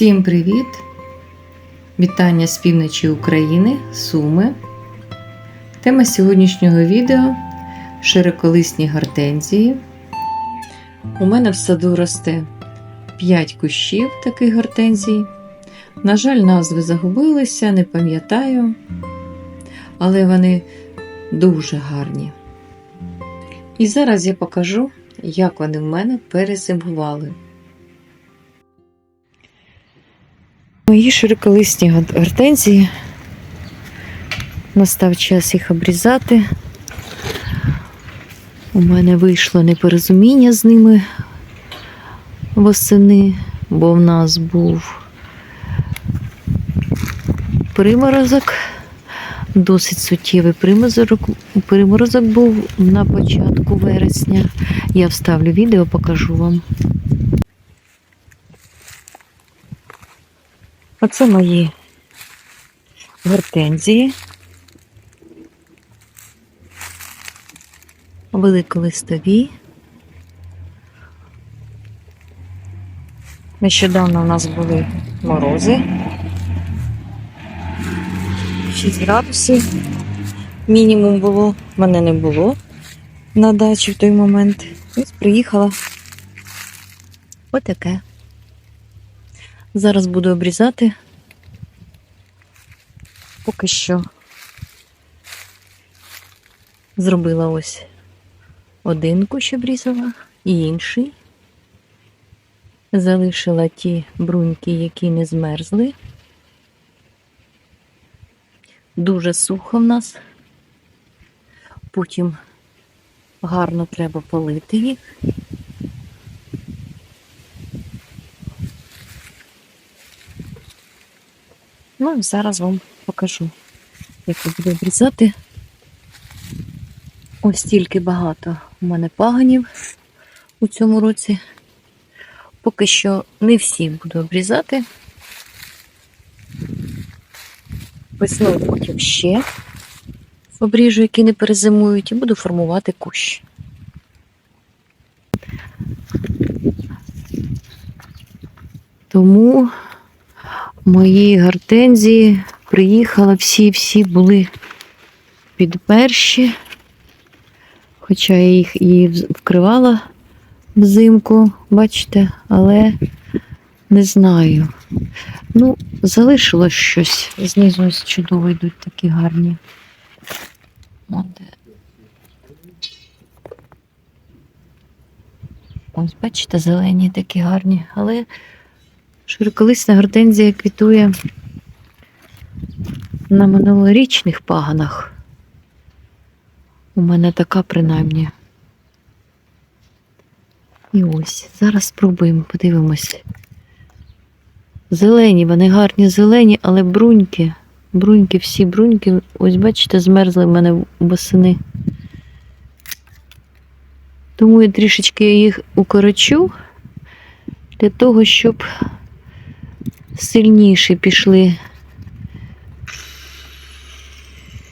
Всім привіт! Вітання з півночі України, Суми. Тема сьогоднішнього відео широколисні гортензії. У мене в саду росте 5 кущів таких гортензій. На жаль, назви загубилися, не пам'ятаю, але вони дуже гарні. І зараз я покажу, як вони в мене перезимували. Мої широколисні гор- гортензії. Настав час їх обрізати. У мене вийшло непорозуміння з ними восени, бо в нас був приморозок, досить суттєвий приморозок, приморозок був на початку вересня. Я вставлю відео, покажу вам. Оце мої гортензії. Великолистові. Нещодавно у нас були морози. 6 градусів. Мінімум було, мене не було на дачі в той момент. Ось приїхала. Отаке. Зараз буду обрізати. Поки що зробила ось один кущ обрізала і інший. Залишила ті бруньки, які не змерзли. Дуже сухо в нас. Потім гарно треба полити їх. Ну зараз вам покажу, як я буду обрізати. Ось тільки багато у мене паганів у цьому році. Поки що не всі буду обрізати. Весною потім ще обріжу, які не перезимують, і буду формувати кущ. Тому мої гортензії приїхали, всі-всі були підперші, хоча я їх і вкривала взимку, бачите, але не знаю. Ну, залишилось щось. Знизу ось чудово йдуть такі гарні. Ось, бачите, зелені такі гарні, але широколисна гортензія квітує на минулорічних паганах. У мене така принаймні. І ось, зараз спробуємо, подивимось. Зелені, вони гарні зелені, але бруньки, бруньки, всі бруньки, ось бачите, змерзли в мене восени. Тому я трішечки їх укорочу для того, щоб сильніше пішли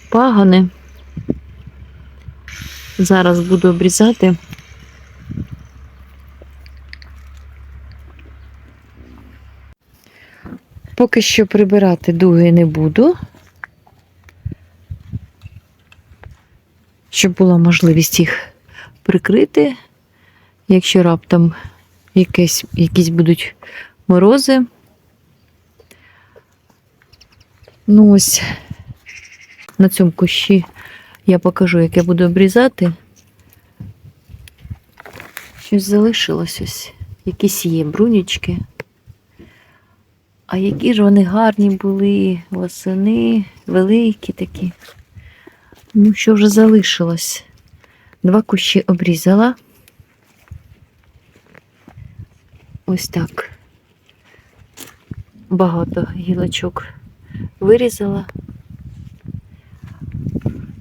пагони. Зараз буду обрізати. Поки що прибирати дуги не буду, щоб була можливість їх прикрити, якщо раптом якесь, якісь будуть морози. Ну ось на цьому кущі я покажу, як я буду обрізати. Щось залишилось ось. Якісь є брунічки. А які ж вони гарні були восени, великі такі. Ну, що вже залишилось? Два кущі обрізала. Ось так. Багато гілочок вирізала.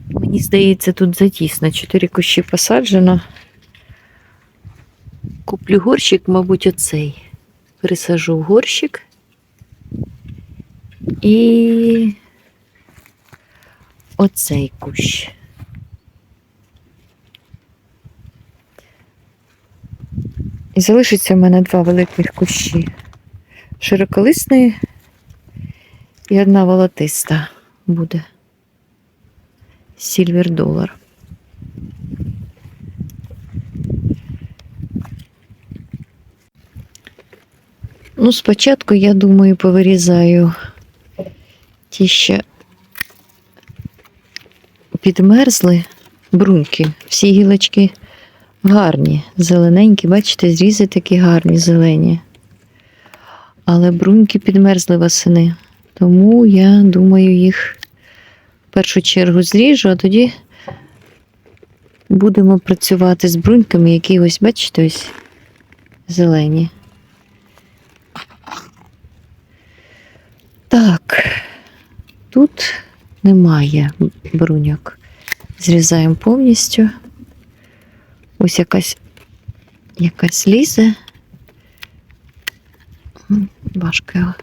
Мені здається, тут затісно. Чотири кущі посаджено. Куплю горщик, мабуть, оцей. Пересажу в горщик. І оцей кущ. І залишиться в мене два великих кущі широколисної і одна волотиста буде. Сільвер долар. Ну, спочатку, я думаю, повирізаю ті ще підмерзли бруньки. Всі гілочки гарні, зелененькі, бачите, зрізи такі гарні, зелені. Але бруньки підмерзли восени. Тому я думаю, їх в першу чергу зріжу, а тоді будемо працювати з бруньками, які ось, бачите, ось зелені. Так, тут немає бруньок. Зрізаємо повністю. Ось якась якась лізе. Важко його.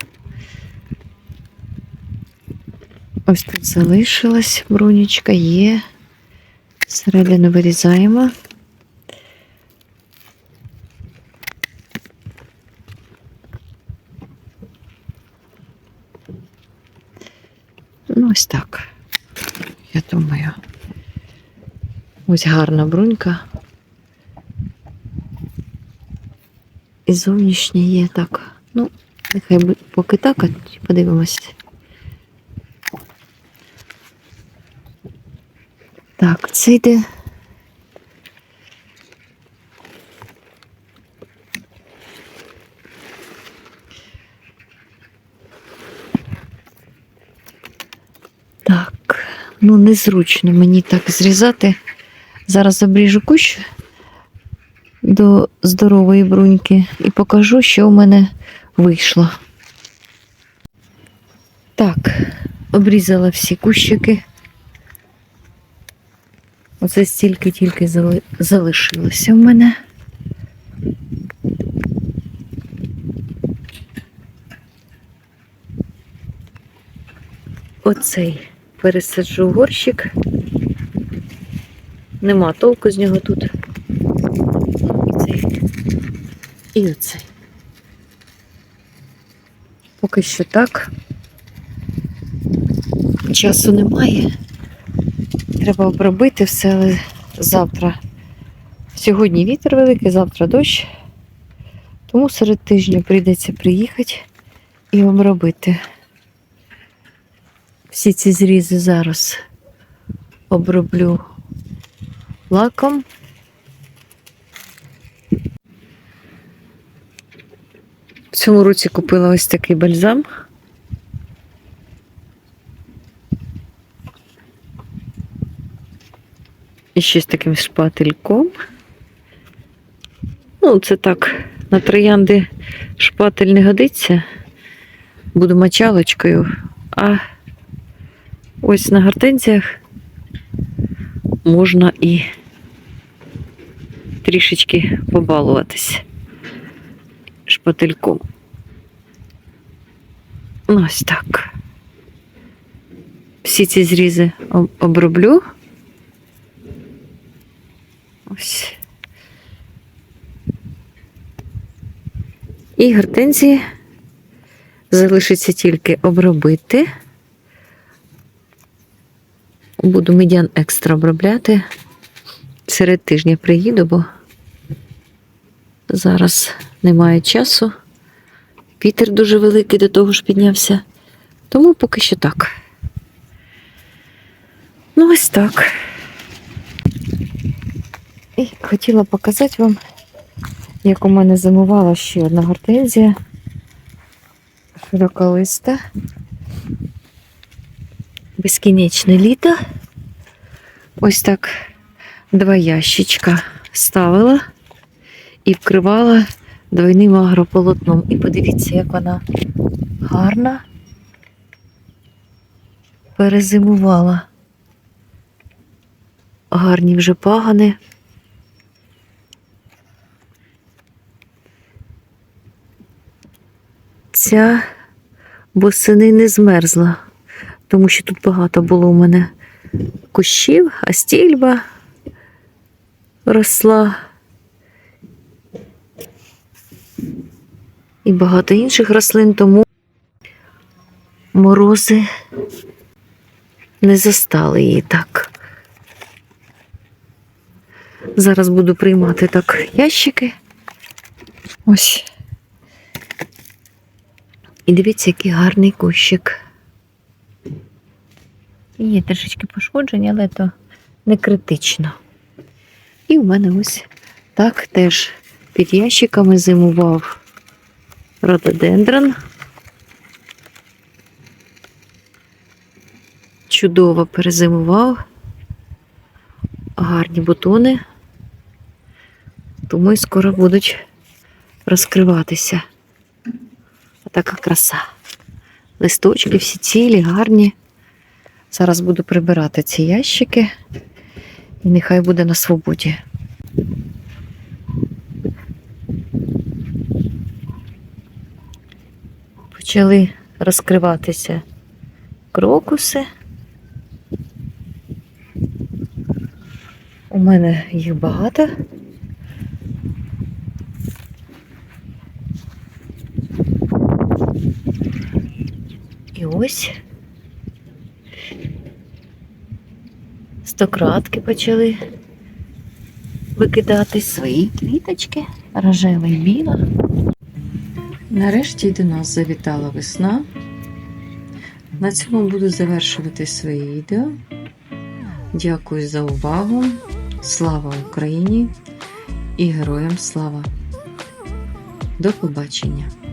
Ось тут залишилась брунічка, є. Середину вирізаємо. Ну, ось так. Я думаю. Ось гарна брунька. І зовнішня є так. Ну, нехай поки так, а подивимось. Так, це йде. Так, ну незручно мені так зрізати. Зараз обріжу кущ до здорової бруньки і покажу, що в мене вийшло. Так, обрізала всі кущики. Оце стільки тільки залишилося в мене. Оцей пересаджу горщик. Нема толку з нього тут. Оцей. І оцей. Поки що так. Часу немає. Треба обробити все, але завтра. Сьогодні вітер великий, завтра дощ. Тому серед тижня прийдеться приїхати і обробити. Всі ці зрізи зараз оброблю лаком. В цьому році купила ось такий бальзам. І ще з таким шпательком. Ну, це так, на троянди шпатель не годиться. Буду мочалочкою, а ось на гортензіях можна і трішечки побалуватись шпательком. Ну, Ось так. Всі ці зрізи об- оброблю. Ось. І гортензії залишиться тільки обробити. Буду медян екстра обробляти. Серед тижня приїду, бо зараз немає часу. Вітер дуже великий до того ж піднявся. Тому поки що так. Ну, ось так. І хотіла показати вам, як у мене зимувала ще одна гортензія. Широколиста. Безкінечне літо. Ось так два ящичка ставила і вкривала двойним агрополотном. І подивіться, як вона гарна перезимувала. Гарні вже пагани. Ця восени не змерзла, тому що тут багато було у мене кущів, а стільба росла. і багато інших рослин, тому морози не застали її так. Зараз буду приймати так ящики. Ось. І дивіться, який гарний кущик. Є трішечки пошкодження, але то не критично. І в мене ось так теж під ящиками зимував рододендрон. Чудово перезимував. Гарні бутони. Тому і скоро будуть розкриватися. Така краса. Листочки всі цілі, гарні. Зараз буду прибирати ці ящики. І нехай буде на свободі. Почали розкриватися крокуси. У мене їх багато. І ось стократки почали викидати свої квіточки, рожева і біла. Нарешті до нас завітала весна. На цьому буду завершувати своє відео. Дякую за увагу. Слава Україні і героям слава! До побачення!